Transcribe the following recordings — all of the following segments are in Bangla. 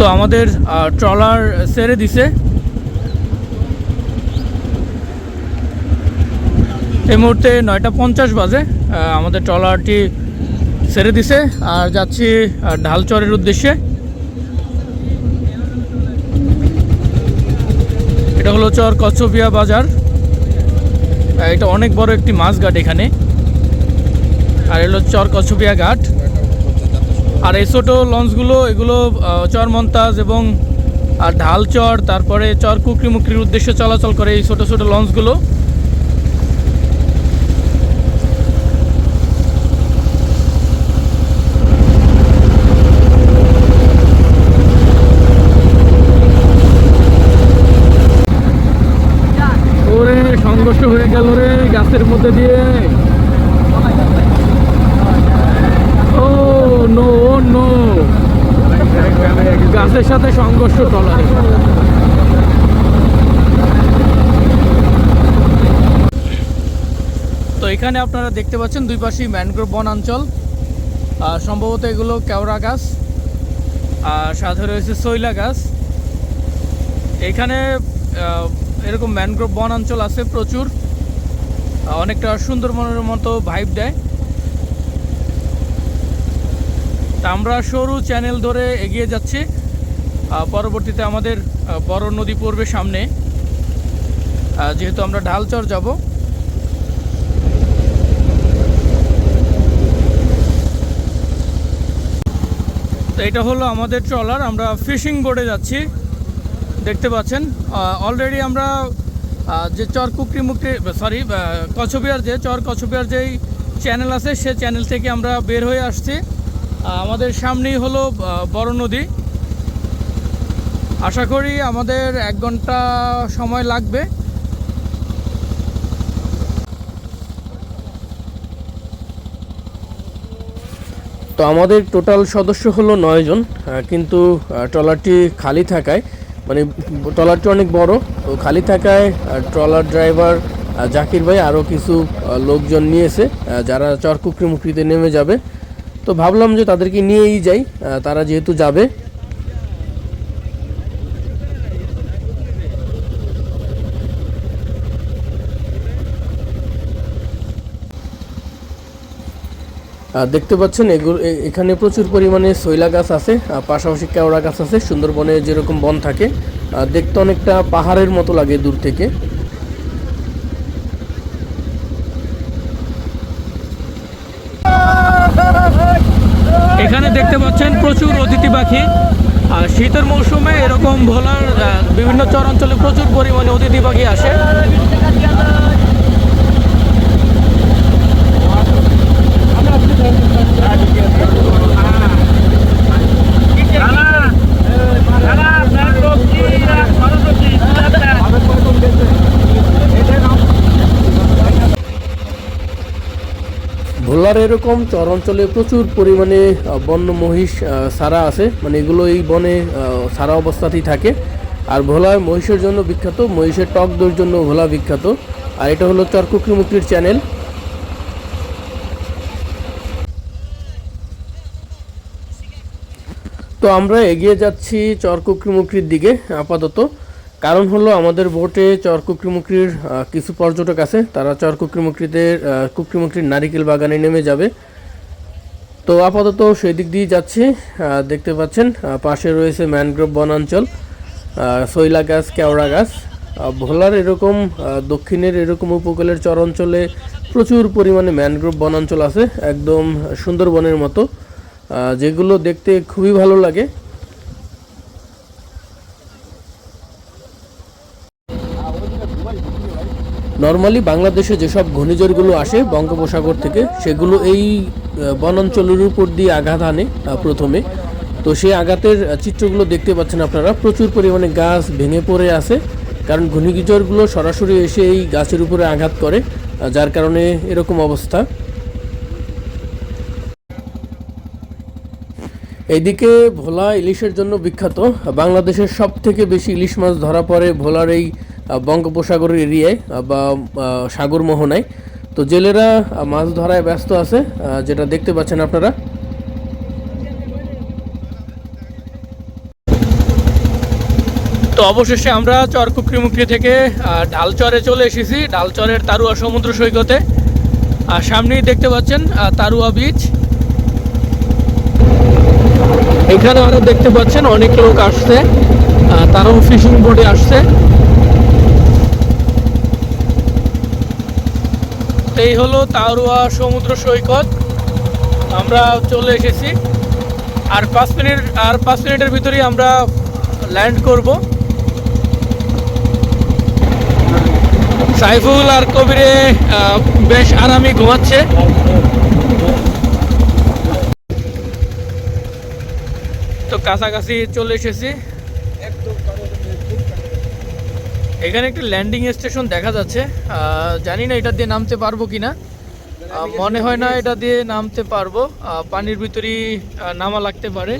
তো আমাদের ট্রলার সেরে দিছে। এই মুহূর্তে নয়টা পঞ্চাশ বাজে আমাদের ট্রলারটি ছেড়ে দিছে, আর যাচ্ছি ঢালচরের উদ্দেশ্যে। এটা হলো চর কচ্ছপিয়া বাজার। এটা অনেক বড় একটি মাছ ঘাট এখানে। আর এলো চর কচ্ছপিয়া ঘাট। আর এই ছোটো লঞ্চগুলো, এগুলো চর মন্তাজ এবং, আর ঢাল চর তারপরে চর কুকরি মুকরির উদ্দেশ্যে চলাচল করে এই ছোটো ছোটো লঞ্চগুলো। সংঘর্ষ হয়ে গেল রে গাছের মধ্যে দিয়ে। নো গাছের সাথে সংঘর্ষ টলারে। তো এখানে আপনারা দেখতে পাচ্ছেন দুই পাশেই ম্যানগ্রোভ বনাঞ্চল আর সম্ভবত এগুলো কেওড়া গাছ। আর সাথে রয়েছে শৈলা গাছ। এখানে এরকম ম্যানগ্রোভ বনাঞ্চল আছে প্রচুর। অনেকটা সুন্দরবনের মতো ভাইব দেয়। তা আমরা সরু চ্যানেল ধরে এগিয়ে যাচ্ছি। পরবর্তীতে আমাদের বড় নদী পড়বে সামনে। যেহেতু আমরা ঢালচর যাব। তো এটা হলো আমাদের ট্রলার, আমরা ফিশিং বোর্ডে যাচ্ছি। দেখতে পাচ্ছেন অলরেডি আমরা যে চর কুকরি মুকরি সরি কছবিয়ার যে, চর কছবিয়ার যেই চ্যানেল আছে, সে চ্যানেল থেকে আমরা বের হয়ে আসছি। আমাদের সামনেই হলো বড় নদী। আশা করি আমাদের এক ঘণ্টা সময় লাগবে। তো আমাদের টোটাল সদস্য হলো নয়জন কিন্তু ট্রলারটি খালি থাকায় মানে ট্রলারটি অনেক বড়, তো খালি থাকায় ট্রলার ড্রাইভার জাকির ভাই আরও কিছু লোকজন নিয়েছে যারা চরকুকরি মুকরিতে নেমে যাবে। তো ভাবলাম যে তাদেরকে নিয়েই যাই তারা যেহেতু যাবে। দেখতে পাচ্ছেন এগুলো এখানে প্রচুর পরিমাণে শৈলা গাছ আছে পাশাপাশি কেওড়া গাছ আছে, সুন্দরবনে যেরকম বন থাকে দেখতে অনেকটা পাহাড়ের মতো লাগে দূর থেকে। এখানে দেখতে পাচ্ছেন প্রচুর অতিথি পাখি। আর শীতের মৌসুমে এরকম ভোলার বিভিন্ন চর অঞ্চলে প্রচুর পরিমাণে অতিথি পাখি আসে। ভোলার এরকম চর অঞ্চলে প্রচুর পরিমাণে বন্য মহিষ সারা আছে। মানে এগুলো এই বনে সারা অবস্থাতেই থাকে। আর ভোলায় মহিষের জন্য বিখ্যাত, মহিষের টক দইয়ের জন্য ভোলা বিখ্যাত। আর এটা হলো চরকুকরি মুক্তির চ্যানেল তো আমরা এগিয়ে যাচ্ছি চরকুকরিমুকরির দিকে, আপাতত। কারণ হলো আমাদের বোটে চরকুকরিমুকরির আহ, কিছু পর্যটক আছে তারা চর চরকুকরিমুকরিতে কুকরিমুকরির নারিকেল বাগানে নেমে যাবে। তো আপাতত সেই দিক দিয়ে যাচ্ছি দেখতে পাচ্ছেন পাশে রয়েছে ম্যানগ্রোভ বনাঞ্চল শৈলা গাছ কেওড়া গাছ। ভোলার এরকম দক্ষিণের এরকম উপকূলের চর অঞ্চলে প্রচুর পরিমাণে ম্যানগ্রোভ বনাঞ্চল আছে একদম সুন্দরবনের মতো যেগুলো দেখতে খুবই ভালো লাগে। নর্মালি বাংলাদেশে যেসব ঘূর্ণিঝড়গুলো আসে বঙ্গোপসাগর থেকে, সেগুলো এই বনাঞ্চলের উপর দিয়ে আঘাত আনে প্রথমে। তো সেই আঘাতের চিত্রগুলো দেখতে পাচ্ছেন আপনারা। প্রচুর পরিমাণে গাছ ভেঙে পড়ে আছে, কারণ ঘূর্ণিঝড়গুলো সরাসরি এসে এই গাছের উপরে আঘাত করে যার কারণে এরকম অবস্থা। এইদিকে ভোলা ইলিশের জন্য বিখ্যাত। বাংলাদেশের সব থেকে বেশি ইলিশ মাছ ধরা পড়ে ভোলার এই আহ, বঙ্গোপসাগরের এরিয়ায় বা সাগর মোহনায়। তো জেলেরা মাছ ধরায় ব্যস্ত আছে যেটা দেখতে পাচ্ছেন আপনারা। তো অবশেষে আমরা চর চরকুকরিমুকরি থেকে আহ, ঢালচরে চলে এসেছি। ঢালচরের তারুয়া সমুদ্র সৈকতে। আর সামনেই দেখতে পাচ্ছেন তারুয়া বিচ। এখানে আরও দেখতে পাচ্ছেন অনেক লোক আসছে। তারাও ফিশিং বোটে আসছে। এই হলো তারুয়া সমুদ্র সৈকত। আমরা চলে এসেছি। আর পাঁচ মিনিট, আর পাঁচ মিনিটের ভিতরেই আমরা ল্যান্ড করব। সাইফুল আর কবিরে বেশ আরামে ঘুমাচ্ছে। তো কাছাকাছি চলে এসেছি। এখানে একটি ল্যান্ডিং স্টেশন দেখা যাচ্ছে। জানি না এটা দিয়ে নামতে পারব কিনা। আহ, মনে হয় না এটা দিয়ে নামতে পারব। পানির ভিতরেই নামা লাগতে পারে।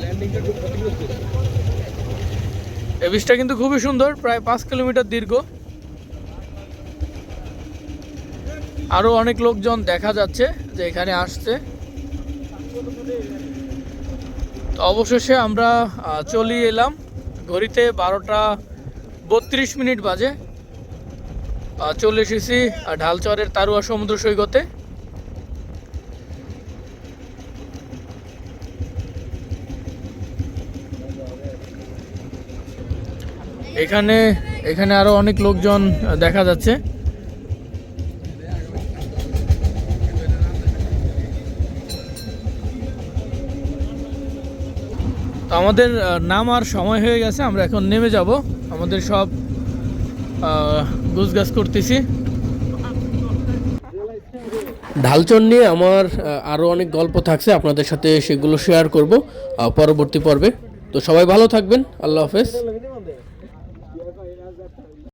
এই বীজটা কিন্তু খুবই সুন্দর প্রায় পাঁচ কিলোমিটার দীর্ঘ। আরও অনেক লোকজন দেখা যাচ্ছে যে এখানে আসছে। তো অবশেষে আমরা চলে এলাম। ঘড়িতে বারোটা বত্রিশ মিনিট বাজে। চলে এসেছি ঢালচরের তারুয়া সমুদ্র সৈকতে। এখানে এখানে আরও অনেক লোকজন দেখা যাচ্ছে। আমাদের নামার সময় হয়ে গেছে, আমরা এখন নেমে যাব। আমাদের সব গুছগাছ করতেছি। ঢালচর নিয়ে আমার আরও অনেক গল্প থাকছে, আপনাদের সাথে সেগুলো শেয়ার করব পরবর্তী পর্বে। তো সবাই ভালো থাকবেন, আল্লাহ হাফেজ।